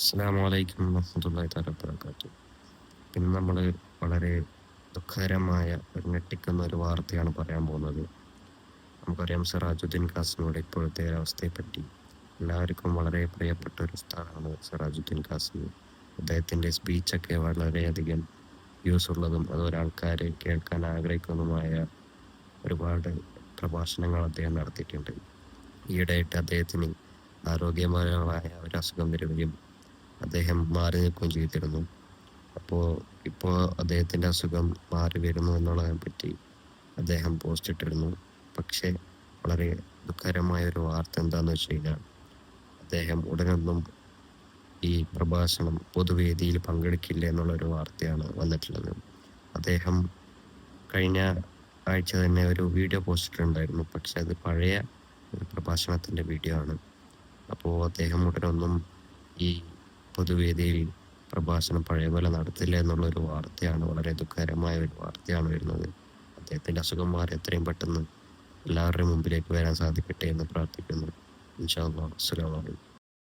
വറഹ്മത്തുള്ളാഹി തആല വബറകാതുഹു ഇന്ന് നമ്മൾ വളരെ ദുഃഖകരമായ ഒരു ഞെട്ടിക്കുന്ന ഒരു വാർത്തയാണ് പറയാൻ പോകുന്നത്. നമുക്കറിയാം സിറാജുദ്ദീൻ കാസിമിയുടെ ഇപ്പോഴത്തെ അവസ്ഥയെപ്പറ്റി എല്ലാവർക്കും വളരെ പ്രിയപ്പെട്ട ഒരു സ്ഥാനമാണ് സിറാജുദ്ദീൻ കാസിമി അദ്ദേഹത്തിന്റെ സ്പീച്ചൊക്കെ വളരെയധികം യൂസ് ഉള്ളതും അത് ഒരാൾക്കാർ കേൾക്കാൻ ആഗ്രഹിക്കുന്നതുമായ ഒരുപാട് പ്രഭാഷണങ്ങൾ അദ്ദേഹം നടത്തിയിട്ടുണ്ട്. ഈയിടെയായിട്ട് അദ്ദേഹത്തിന് ആരോഗ്യപരമായ ഒരു അസുഖം വരികയും അദ്ദേഹം മാറി നിൽക്കുകയും ചെയ്തിരുന്നു. അപ്പോൾ ഇപ്പോൾ അദ്ദേഹത്തിന്റെ അസുഖം മാറി വരുന്നു എന്നുള്ളതിനെ പറ്റി അദ്ദേഹം പോസ്റ്റ് ഇട്ടിരുന്നു. പക്ഷേ വളരെ ദുഃഖകരമായ ഒരു വാർത്ത എന്താണെന്ന് വെച്ച് കഴിഞ്ഞാൽ അദ്ദേഹം ഉടനൊന്നും ഈ പ്രഭാഷണം പൊതുവേദിയിൽ പങ്കെടുക്കില്ല എന്നുള്ളൊരു വാർത്തയാണ് വന്നിട്ടുള്ളത്. അദ്ദേഹം കഴിഞ്ഞ ആഴ്ച തന്നെ ഒരു വീഡിയോ പോസ്റ്റ് ഇട്ടിട്ടുണ്ടായിരുന്നു. പക്ഷെ അത് പഴയ ഒരു പ്രഭാഷണത്തിന്റെ വീഡിയോ ആണ്. അപ്പോൾ അദ്ദേഹം ഉടനൊന്നും ഈ പൊതുവേദിയിൽ പ്രഭാഷണം പഴയപോലെ പോലെ എന്നുള്ള ഒരു വാർത്തയാണ് വളരെ ദുഃഖകരമായ ഒരു വാർത്തയാണ് വരുന്നത്. അദ്ദേഹത്തിന്റെ അസുഖം മാറി എത്രയും പെട്ടെന്ന് എല്ലാവരുടെയും മുമ്പിലേക്ക് വരാൻ സാധിക്കട്ടെ എന്ന് പ്രാർത്ഥിക്കുന്നു. ഇൻഷാ അല്ലാഹ് അസ്സലാമു അലൈക്കും.